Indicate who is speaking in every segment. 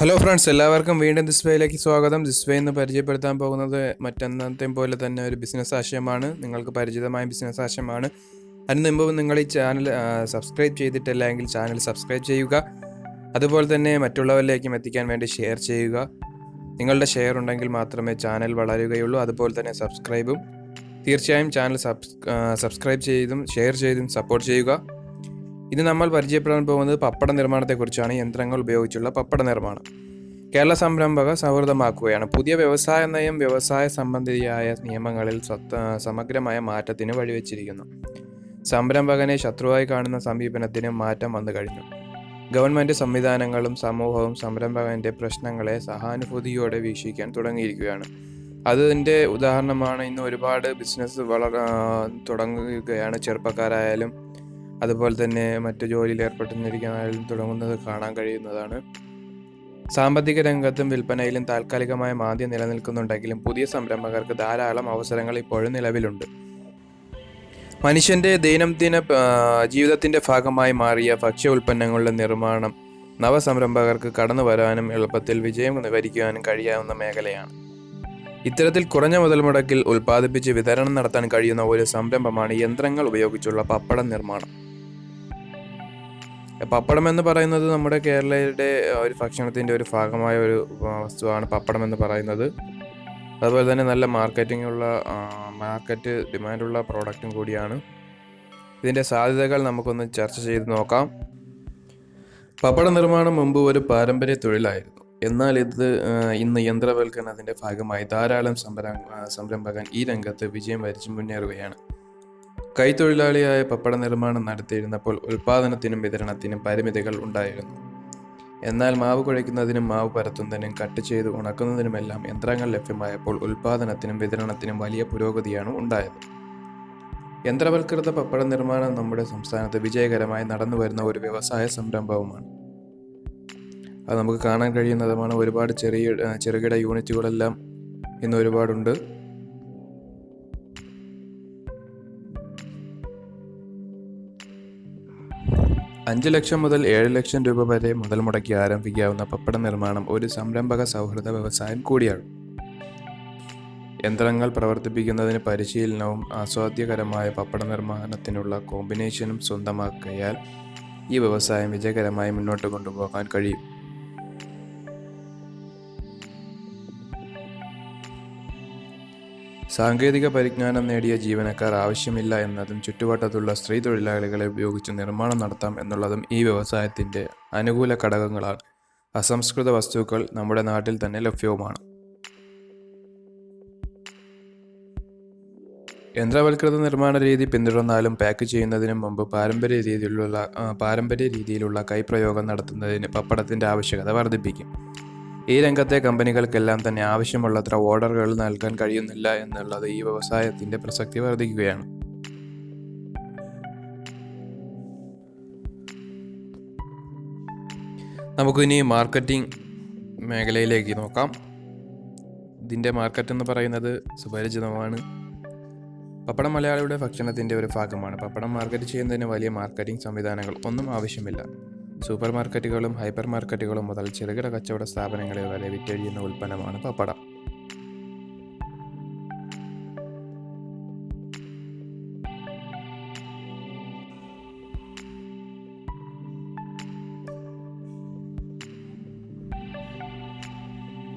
Speaker 1: Hello friends എല്ലാവർക്കും വീണ്ടും ദിസ്വയിലേക്ക് സ്വാഗതം. ദിസ്വേ എന്ന് പരിചയപ്പെടുത്താൻ പോകുന്നത് മറ്റന്നത്തെയും പോലെ തന്നെ ഒരു ബിസിനസ് ആശയമാണ്. നിങ്ങൾക്ക് പരിചിതമായ ബിസിനസ് ആശയമാണ്. അതിന് മുമ്പ് നിങ്ങൾ ഈ ചാനൽ സബ്സ്ക്രൈബ് ചെയ്തിട്ടില്ല എങ്കിൽ ചാനൽ സബ്സ്ക്രൈബ് ചെയ്യുക. അതുപോലെ തന്നെ മറ്റുള്ളവരിലേക്കും എത്തിക്കാൻ വേണ്ടി ഷെയർ ചെയ്യുക. നിങ്ങളുടെ ഷെയർ ഉണ്ടെങ്കിൽ മാത്രമേ ചാനൽ വളരുകയുള്ളൂ. അതുപോലെ തന്നെ സബ്സ്ക്രൈബും തീർച്ചയായും ചാനൽ സബ്സ് സബ്സ്ക്രൈബ് ചെയ്തും ഷെയർ ചെയ്തും സപ്പോർട്ട് ചെയ്യുക. ഇത് നമ്മൾ പരിചയപ്പെടാൻ പോകുന്നത് പപ്പട നിർമ്മാണത്തെക്കുറിച്ചാണ്. യന്ത്രങ്ങൾ ഉപയോഗിച്ചുള്ള പപ്പട നിർമ്മാണം. കേരള സംരംഭക സൗഹൃദമാക്കുകയാണ്. പുതിയ വ്യവസായ നയം വ്യവസായ സംബന്ധിയായ നിയമങ്ങളിൽ സമഗ്രമായ മാറ്റത്തിന് വഴിവെച്ചിരിക്കുന്നു. സംരംഭകനെ ശത്രുവായി കാണുന്ന സമീപനത്തിന് മാറ്റം വന്നു കഴിഞ്ഞു. ഗവൺമെന്റ് സംവിധാനങ്ങളും സമൂഹവും സംരംഭകന്റെ പ്രശ്നങ്ങളെ സഹാനുഭൂതിയോടെ വീക്ഷിക്കാൻ തുടങ്ങിയിരിക്കുകയാണ്. അതിന്റെ ഉദാഹരണമാണ് ഇന്ന് ഒരുപാട് ബിസിനസ് വളർ തുടങ്ങുകയാണ്. ചെറുപ്പക്കാരായാലും അതുപോലെ തന്നെ മറ്റു ജോലിയിൽ ഏർപ്പെട്ടിരിക്കുന്നതിലും തുടങ്ങുന്നത് കാണാൻ കഴിയുന്നതാണ്. സാമ്പത്തിക രംഗത്തും വിൽപ്പനയിലും താൽക്കാലികമായ മാന്ദ്യം നിലനിൽക്കുന്നുണ്ടെങ്കിലും പുതിയ സംരംഭകർക്ക് ധാരാളം അവസരങ്ങൾ ഇപ്പോഴും നിലവിലുണ്ട്. മനുഷ്യന്റെ ദൈനംദിന ജീവിതത്തിന്റെ ഭാഗമായി മാറിയ ഭക്ഷ്യ ഉൽപ്പന്നങ്ങളുടെ നിർമ്മാണം നവസംരംഭകർക്ക് കടന്നു വരാനും എളുപ്പത്തിൽ വിജയം വരിക്കുവാനും കഴിയാവുന്ന മേഖലയാണ്. ഇത്തരത്തിൽ കുറഞ്ഞ മുതൽ മുടക്കിൽ ഉൽപ്പാദിപ്പിച്ച് വിതരണം നടത്താൻ കഴിയുന്ന ഒരു സംരംഭമാണ് യന്ത്രങ്ങൾ ഉപയോഗിച്ചുള്ള പപ്പടം നിർമ്മാണം. പപ്പടം എന്ന് പറയുന്നത് നമ്മുടെ കേരളയുടെ ഒരു ഭക്ഷണത്തിന്റെ ഒരു ഭാഗമായ ഒരു വസ്തുവാണ് പപ്പടം എന്ന് പറയുന്നത്. അതുപോലെ തന്നെ നല്ല മാർക്കറ്റിംഗ് ഉള്ള മാർക്കറ്റ് ഡിമാൻഡുള്ള പ്രോഡക്റ്റും കൂടിയാണ്. ഇതിന്റെ സാധ്യതകൾ നമുക്കൊന്ന് ചർച്ച ചെയ്ത് നോക്കാം. പപ്പട നിർമ്മാണം മുമ്പ് ഒരു പാരമ്പര്യ തൊഴിലായിരുന്നു. എന്നാൽ ഇത് ഇന്ന് യന്ത്രവൽക്കരണത്തിന്റെ ഭാഗമായി ധാരാളം സംരംഭ സംരംഭകൻ ഈ രംഗത്ത് വിജയം വരിച്ചു മുന്നേറുകയാണ്. കൈത്തൊഴിലാളിയായ പപ്പട നിർമ്മാണം നടത്തിയിരുന്നപ്പോൾ ഉൽപാദനത്തിനും വിതരണത്തിനും പരിമിതികൾ ഉണ്ടായിരുന്നു. എന്നാൽ മാവ് കുഴയ്ക്കുന്നതിനും മാവ് പരത്തുന്നതിനും കട്ട് ചെയ്ത് ഉണക്കുന്നതിനുമെല്ലാം യന്ത്രങ്ങൾ ലഭ്യമായപ്പോൾ ഉൽപാദനത്തിനും വിതരണത്തിനും വലിയ പുരോഗതിയാണ് ഉണ്ടായത്. യന്ത്രവൽകൃത പപ്പട നിർമ്മാണം നമ്മുടെ സംസ്ഥാനത്ത് വിജയകരമായി നടന്നു വരുന്ന ഒരു വ്യവസായ സംരംഭവുമാണ്. അത് നമുക്ക് കാണാൻ കഴിയുന്നതുമാണ് ഒരുപാട് ചെറിയ ചെറുകിട യൂണിറ്റുകളെല്ലാം ഇന്ന് ഒരുപാടുണ്ട്. അഞ്ച് ലക്ഷം മുതൽ ഏഴ് ലക്ഷം രൂപ വരെ മുതൽ മുടക്കി ആരംഭിക്കാവുന്ന പപ്പട നിർമ്മാണം ഒരു സംരംഭക സൗഹൃദ വ്യവസായം കൂടിയാണ്. യന്ത്രങ്ങൾ പ്രവർത്തിപ്പിക്കുന്നതിന് പരിശീലനവും ആസ്വാദ്യകരമായ പപ്പട നിർമ്മാണത്തിനുള്ള കോമ്പിനേഷനും സ്വന്തമാക്കിയാൽ ഈ വ്യവസായം വിജയകരമായി മുന്നോട്ട് കൊണ്ടുപോകാൻ കഴിയും. സാങ്കേതിക പരിജ്ഞാനം നേടിയ ജീവനക്കാർ ആവശ്യമില്ല എന്നതും ചുറ്റുവട്ടത്തുള്ള സ്ത്രീ തൊഴിലാളികളെ ഉപയോഗിച്ച് നിർമ്മാണം നടത്താം എന്നുള്ളതും ഈ വ്യവസായത്തിന്റെ അനുകൂല ഘടകങ്ങളാണ്. അസംസ്കൃത വസ്തുക്കൾ നമ്മുടെ നാട്ടിൽ തന്നെ ലഭ്യവുമാണ്. യന്ത്രവൽകൃത നിർമ്മാണ രീതി പിന്തുടർന്നാലും പാക്ക് ചെയ്യുന്നതിന് മുമ്പ് പാരമ്പര്യ രീതിയിലുള്ള പാരമ്പര്യ രീതിയിലുള്ള കൈപ്രയോഗം നടത്തുന്നതിന് പപ്പടത്തിന്റെ ആവശ്യകത വർദ്ധിപ്പിക്കും. ഈ രംഗത്തെ കമ്പനികൾക്കെല്ലാം തന്നെ ആവശ്യമുള്ളത്ര ഓർഡറുകൾ നൽകാൻ കഴിയുന്നില്ല എന്നുള്ളത് ഈ വ്യവസായത്തിന്റെ പ്രസക്തി വർദ്ധിക്കുകയാണ്. നമുക്കിനി മാർക്കറ്റിംഗ് മേഖലയിലേക്ക് നോക്കാം. ഇതിന്റെ മാർക്കറ്റ് എന്ന് പറയുന്നത് സുപരിചിതമാണ്. പപ്പടം മലയാളിയുടെ ഭക്ഷണത്തിന്റെ ഒരു ഭാഗമാണ്. പപ്പടം മാർക്കറ്റ് ചെയ്യുന്നതിന് വലിയ മാർക്കറ്റിംഗ് സംവിധാനങ്ങൾ ഒന്നും ആവശ്യമില്ല. സൂപ്പർ മാർക്കറ്റുകളും ഹൈപ്പർ മാർക്കറ്റുകളും മുതൽ ചെറുകിട കച്ചവട സ്ഥാപനങ്ങളിൽ വരെ വിറ്റഴിയുന്ന ഉൽപ്പന്നമാണ് പപ്പടം.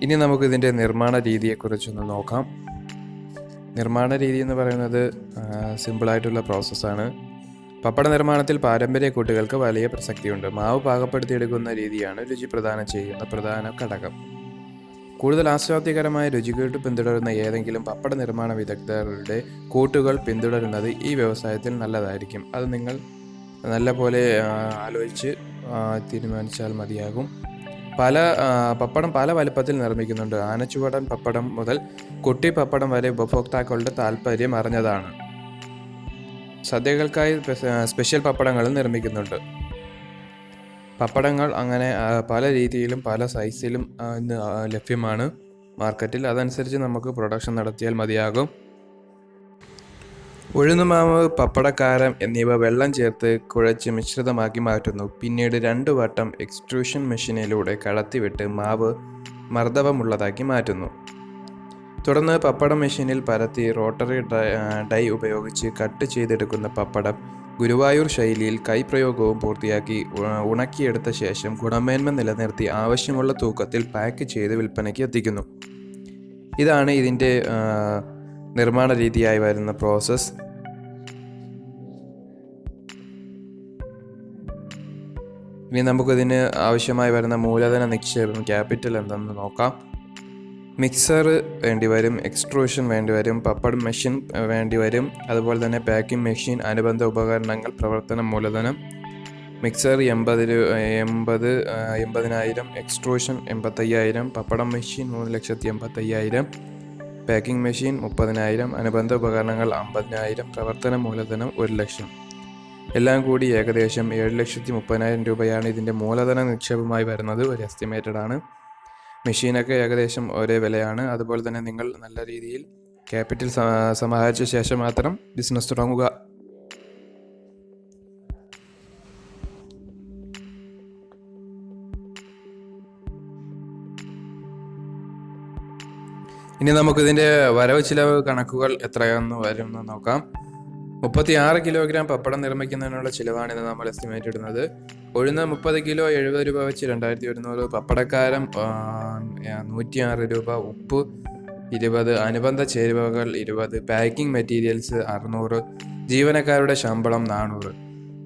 Speaker 1: ഇനി നമുക്ക് ഇതിന്റെ നിർമ്മാണ രീതിയെക്കുറിച്ചൊന്ന് നോക്കാം. നിർമ്മാണ രീതി എന്ന് പറയുന്നത് സിമ്പിളായിട്ടുള്ള പ്രോസസ്സാണ് പപ്പട നിർമ്മാണത്തിൽ പാരമ്പര്യ കൂട്ടുകൾക്ക് വലിയ പ്രസക്തിയുണ്ട്. മാവ് പാകപ്പെടുത്തിയെടുക്കുന്ന രീതിയാണ് രുചി പ്രദാനം ചെയ്യുന്ന പ്രധാന ഘടകം. കൂടുതൽ ആസ്വാദ്യകരമായ രുചികൂട്ട് പിന്തുടരുന്ന ഏതെങ്കിലും പപ്പട നിർമ്മാണ വിദഗ്ധരുടെ കൂട്ടുകൾ പിന്തുടരുന്നത് ഈ വ്യവസായത്തിൽ നല്ലതായിരിക്കും. അത് നിങ്ങൾ നല്ലപോലെ പോലെ ആലോചിച്ച് തീരുമാനിച്ചാൽ മതിയാകും. പല പപ്പടം പല വലുപ്പത്തിൽ നിർമ്മിക്കുന്നുണ്ട്. ആനച്ചുവടൻ പപ്പടം മുതൽ കുട്ടി പപ്പടം വരെ ഉപഭോക്താക്കളുടെ താല്പര്യം അറിഞ്ഞതാണ്. സദ്യകൾക്കായി സ്പെഷ്യൽ പപ്പടങ്ങളും നിർമ്മിക്കുന്നുണ്ട്. പപ്പടങ്ങൾ അങ്ങനെ പല രീതിയിലും പല സൈസിലും ഇന്ന് ലഭ്യമാണ്. മാർക്കറ്റിൽ അതനുസരിച്ച് നമുക്ക് പ്രൊഡക്ഷൻ നടത്തിയാൽ മതിയാകും. ഉഴുന്നുമാവ് പപ്പടക്കാരം എന്നിവ വെള്ളം ചേർത്ത് കുഴച്ച് മിശ്രിതമാക്കി മാറ്റുന്നു. പിന്നീട് രണ്ട് വട്ടം എക്സ്ട്രൂഷൻ മെഷീനിലൂടെ കടത്തിവിട്ട് മാവ് മർദ്ദവമുള്ളതാക്കി മാറ്റുന്നു. തുടർന്ന് പപ്പടം മെഷീനിൽ പരത്തി റോട്ടറി ഡൈ ഉപയോഗിച്ച് കട്ട് ചെയ്തെടുക്കുന്ന പപ്പടം ഗുരുവായൂർ ശൈലിയിൽ കൈപ്രയോഗവും പൂർത്തിയാക്കി ഉണക്കിയെടുത്ത ശേഷം ഗുണമേന്മ നിലനിർത്തി ആവശ്യമുള്ള തൂക്കത്തിൽ പാക്ക് ചെയ്ത് വിൽപ്പനയ്ക്ക് എത്തിക്കുന്നു. ഇതാണ് ഇതിന്റെ നിർമ്മാണ രീതിയായി വരുന്ന പ്രോസസ്സ്. ഇനി നമുക്കിതിന് ആവശ്യമായി വരുന്ന മൂലധന നിക്ഷേപം ക്യാപിറ്റൽ എന്തെന്ന് നോക്കാം. മിക്സർ വേണ്ടി വരും എക്സ്ട്രൂഷൻ വേണ്ടി വരും പപ്പട് മെഷീൻ വേണ്ടി വരും അതുപോലെ തന്നെ പാക്കിംഗ് മെഷീൻ അനുബന്ധ ഉപകരണങ്ങൾ പ്രവർത്തന മൂലധനം മിക്സർ എൺപത് എൺപത് എൺപതിനായിരം എക്സ്ട്രൂഷൻ എൺപത്തയ്യായിരം പപ്പടം മെഷീൻ മൂന്ന് ലക്ഷത്തി എൺപത്തയ്യായിരം പാക്കിംഗ് മെഷീൻ മുപ്പതിനായിരം അനുബന്ധ ഉപകരണങ്ങൾ അമ്പതിനായിരം പ്രവർത്തന മൂലധനം ഒരു ലക്ഷം. എല്ലാം കൂടി ഏകദേശം ഏഴ് ലക്ഷത്തി മുപ്പതിനായിരം രൂപയാണ് ഇതിന്റെ മൂലധന നിക്ഷേപമായി വരുന്നത് ഒരു എസ്റ്റിമേറ്റഡ് ആണ് മെഷീനൊക്കെ ഏകദേശം ഒരേ വിലയാണ്. അതുപോലെ തന്നെ നിങ്ങൾ നല്ല രീതിയിൽ ക്യാപിറ്റൽ സമാഹരിച്ച ശേഷം മാത്രം ബിസിനസ് തുടങ്ങുക. ഇനി നമുക്കിതിന്റെ വരവ് ചിലവ് കണക്കുകൾ എത്രയാണെന്ന് വരുമെന്ന് നോക്കാം. മുപ്പത്തി ആറ് കിലോഗ്രാം പപ്പടം നിർമ്മിക്കുന്നതിനുള്ള ചിലവാണിത് നമ്മൾ എസ്റ്റിമേറ്റ് ഇടുന്നത്. ഉഴുന്ന് മുപ്പത് കിലോ എഴുപത് രൂപ വെച്ച് രണ്ടായിരത്തി ഒരുന്നൂറ് പപ്പടക്കാരം നൂറ്റിയാറ് രൂപ ഉപ്പ് ഇരുപത് അനുബന്ധ ചേരുവകൾ ഇരുപത് പാക്കിംഗ് മെറ്റീരിയൽസ് അറുന്നൂറ് ജീവനക്കാരുടെ ശമ്പളം നാനൂറ്.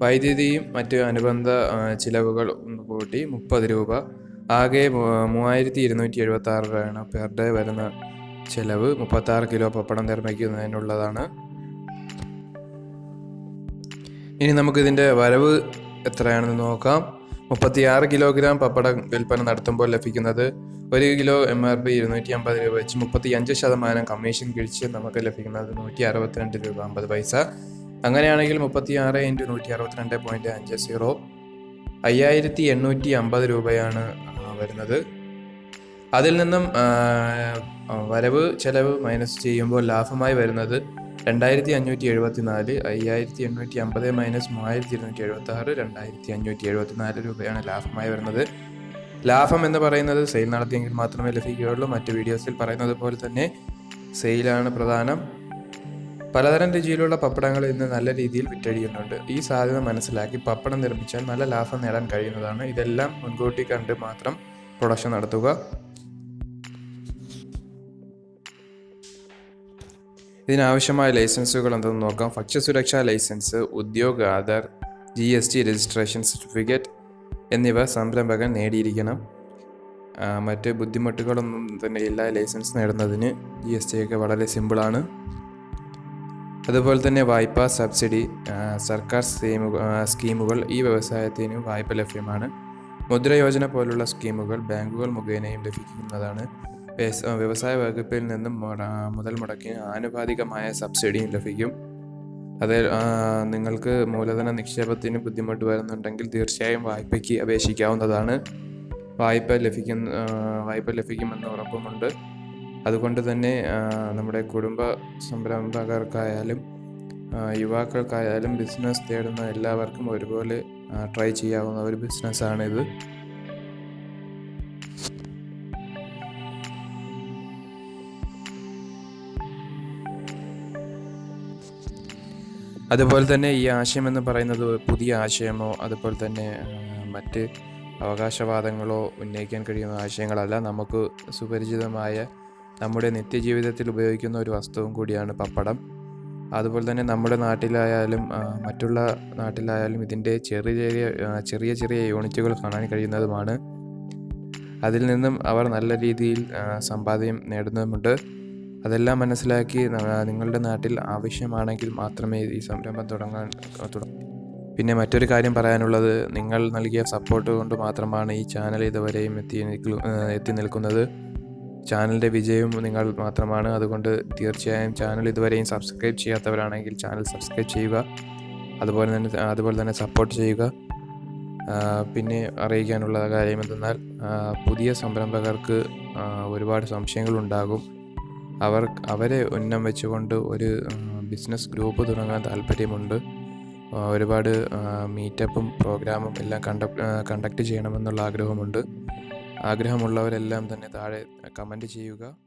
Speaker 1: വൈദ്യുതിയും മറ്റ് അനുബന്ധ ചിലവുകൾ ഒന്ന് കൂട്ടി മുപ്പത് രൂപ. ആകെ മൂവായിരത്തി ഇരുന്നൂറ്റി എഴുപത്തി ആറ് രൂപയാണ് പെർ ഡേ വരുന്ന ചിലവ്. മുപ്പത്താറ് കിലോ പപ്പടം നിർമ്മിക്കുന്നതിനുള്ളതാണ്. ഇനി നമുക്കിതിന്റെ വരവ് എത്രയാണെന്ന് നോക്കാം. മുപ്പത്തിയാറ് കിലോഗ്രാം പപ്പടം വിൽപ്പന നടത്തുമ്പോൾ ലഭിക്കുന്നത് ഒരു കിലോ എം ആർ പി ഇരുന്നൂറ്റി അമ്പത് രൂപ വെച്ച് മുപ്പത്തി അഞ്ച് ശതമാനം കമ്മീഷൻ കിഴിച്ച് നമുക്ക് ലഭിക്കുന്നത് നൂറ്റി അറുപത്തിരണ്ട് രൂപ അമ്പത് പൈസ. അങ്ങനെയാണെങ്കിൽ മുപ്പത്തി ആറ് ഇന്റു നൂറ്റി അറുപത്തിരണ്ട് പോയിന്റ് അഞ്ച് സീറോ. അയ്യായിരത്തി എണ്ണൂറ്റി അമ്പത് രൂപയാണ് വരുന്നത്. അതിൽ നിന്നും വരവ് ചെലവ് മൈനസ് ചെയ്യുമ്പോൾ ലാഭമായി വരുന്നത് രണ്ടായിരത്തി അഞ്ഞൂറ്റി എഴുപത്തി നാല് അയ്യായിരത്തി എണ്ണൂറ്റി അമ്പത് മൈനസ് മൂവായിരത്തി ഇരുന്നൂറ്റി എഴുപത്തി ആറ് രണ്ടായിരത്തി അഞ്ഞൂറ്റി എഴുപത്തി നാല് രൂപയാണ് ലാഭമായി വരുന്നത്. ലാഭം എന്ന് പറയുന്നത് സെയിൽ നടത്തിയെങ്കിൽ മാത്രമേ ലഭിക്കുകയുള്ളൂ. മറ്റ് വീഡിയോസിൽ പറയുന്നത് പോലെ തന്നെ സെയിലാണ് പ്രധാനം. പലതരം രുചിയിലുള്ള പപ്പടങ്ങൾ ഇന്ന് നല്ല രീതിയിൽ വിറ്റഴിയുന്നുണ്ട്. ഈ സാധ്യത മനസ്സിലാക്കി പപ്പടം നിർമ്മിച്ചാൽ നല്ല ലാഭം നേടാൻ കഴിയുന്നതാണ്. ഇതെല്ലാം മുൻകൂട്ടി കണ്ട് മാത്രം പ്രൊഡക്ഷൻ നടത്തുക. ഇതിനാവശ്യമായ ലൈസൻസുകൾ എന്തെന്ന് നോക്കാം. ഭക്ഷ്യസുരക്ഷാ ലൈസൻസ് ഉദ്യോഗ Aadhaar G S T registration certificate എന്നിവ സംരംഭകൻ നേടിയിരിക്കണം. മറ്റ് ബുദ്ധിമുട്ടുകളൊന്നും തന്നെ ഇല്ല. ലൈസൻസ് നേടുന്നതിന് ജി എസ് ടി ഒക്കെ വളരെ സിമ്പിളാണ്. അതുപോലെ തന്നെ വായ്പ സബ്സിഡി സർക്കാർ സ്കീമുകൾ ഈ വ്യവസായത്തിന് വായ്പ ലഭ്യമാണ്. മുദ്ര യോജന പോലുള്ള സ്കീമുകൾ ബാങ്കുകൾ മുഖേനയും ലഭിക്കുന്നതാണ്. വ്യവസായ വകുപ്പിൽ നിന്നും മുതൽ മുടക്കി ആനുപാതികമായ സബ്സിഡിയും ലഭിക്കും. അത് നിങ്ങൾക്ക് മൂലധന നിക്ഷേപത്തിന് ബുദ്ധിമുട്ട് വരുന്നുണ്ടെങ്കിൽ തീർച്ചയായും വായ്പയ്ക്ക് അപേക്ഷിക്കാവുന്നതാണ്. വായ്പ ലഭിക്കുന്ന വായ്പ ലഭിക്കുമെന്ന് ഉറപ്പുമുണ്ട്. അതുകൊണ്ട് തന്നെ നമ്മുടെ കുടുംബ സംരംഭകർക്കായാലും യുവാക്കൾക്കായാലും ബിസിനസ് തേടുന്ന എല്ലാവർക്കും ഒരുപോലെ ട്രൈ ചെയ്യാവുന്ന ഒരു ബിസിനസ്സാണിത്. അതുപോലെ തന്നെ ഈ ആശയം എന്ന് പറയുന്നത് പുതിയ ആശയമോ അതുപോലെ തന്നെ മറ്റ് അവകാശവാദങ്ങളോ ഉന്നയിക്കാൻ കഴിയുന്ന ആശയങ്ങളല്ല. നമുക്ക് സുപരിചിതമായ നമ്മുടെ നിത്യജീവിതത്തിൽ ഉപയോഗിക്കുന്ന ഒരു വസ്തുവും കൂടിയാണ് പപ്പടം. അതുപോലെ തന്നെ നമ്മുടെ നാട്ടിലായാലും മറ്റുള്ള നാട്ടിലായാലും ഇതിന്റെ ചെറിയ ചെറിയ ചെറിയ ചെറിയ യൂണിറ്റുകൾ കാണാൻ കഴിയുന്നതുമാണ്. അതിൽ നിന്നും അവർ നല്ല രീതിയിൽ സമ്പാദ്യം നേടുന്നതുമുണ്ട്. അതെല്ലാം മനസ്സിലാക്കി നിങ്ങളുടെ നാട്ടിൽ ആവശ്യമാണെങ്കിൽ മാത്രമേ ഈ സംരംഭം തുടങ്ങാൻ തുടങ്ങൂ പിന്നെ മറ്റൊരു കാര്യം പറയാനുള്ളത് നിങ്ങൾ നൽകിയ സപ്പോർട്ട് കൊണ്ട് മാത്രമാണ് ഈ ചാനൽ ഇതുവരെയും എത്തി എത്തി നിൽക്കുന്നത്. ചാനലിന്റെ വിജയവും നിങ്ങൾ മാത്രമാണ്. അതുകൊണ്ട് തീർച്ചയായും ചാനൽ ഇതുവരെയും സബ്സ്ക്രൈബ് ചെയ്യാത്തവരാണെങ്കിൽ ചാനൽ സബ്സ്ക്രൈബ് ചെയ്യുക. അതുപോലെ തന്നെ അതുപോലെ തന്നെ സപ്പോർട്ട് ചെയ്യുക. പിന്നെ അറിയിക്കാനുള്ള കാര്യം എന്തെന്നാൽ പുതിയ സംരംഭകർക്ക് ഒരുപാട് സംശയങ്ങളുണ്ടാകും. അവർ അവരെ ഉന്നം വെച്ചുകൊണ്ട് ഒരു ബിസിനസ് ഗ്രൂപ്പ് തുടങ്ങാൻ താല്പര്യമുണ്ട്. ഒരുപാട് മീറ്റപ്പും പ്രോഗ്രാമും എല്ലാം കണ്ടക്ട് കണ്ടക്ട് ചെയ്യണമെന്നുള്ള ആഗ്രഹമുണ്ട്. ആഗ്രഹമുള്ളവരെല്ലാം തന്നെ താഴെ കമന്റ് ചെയ്യുക.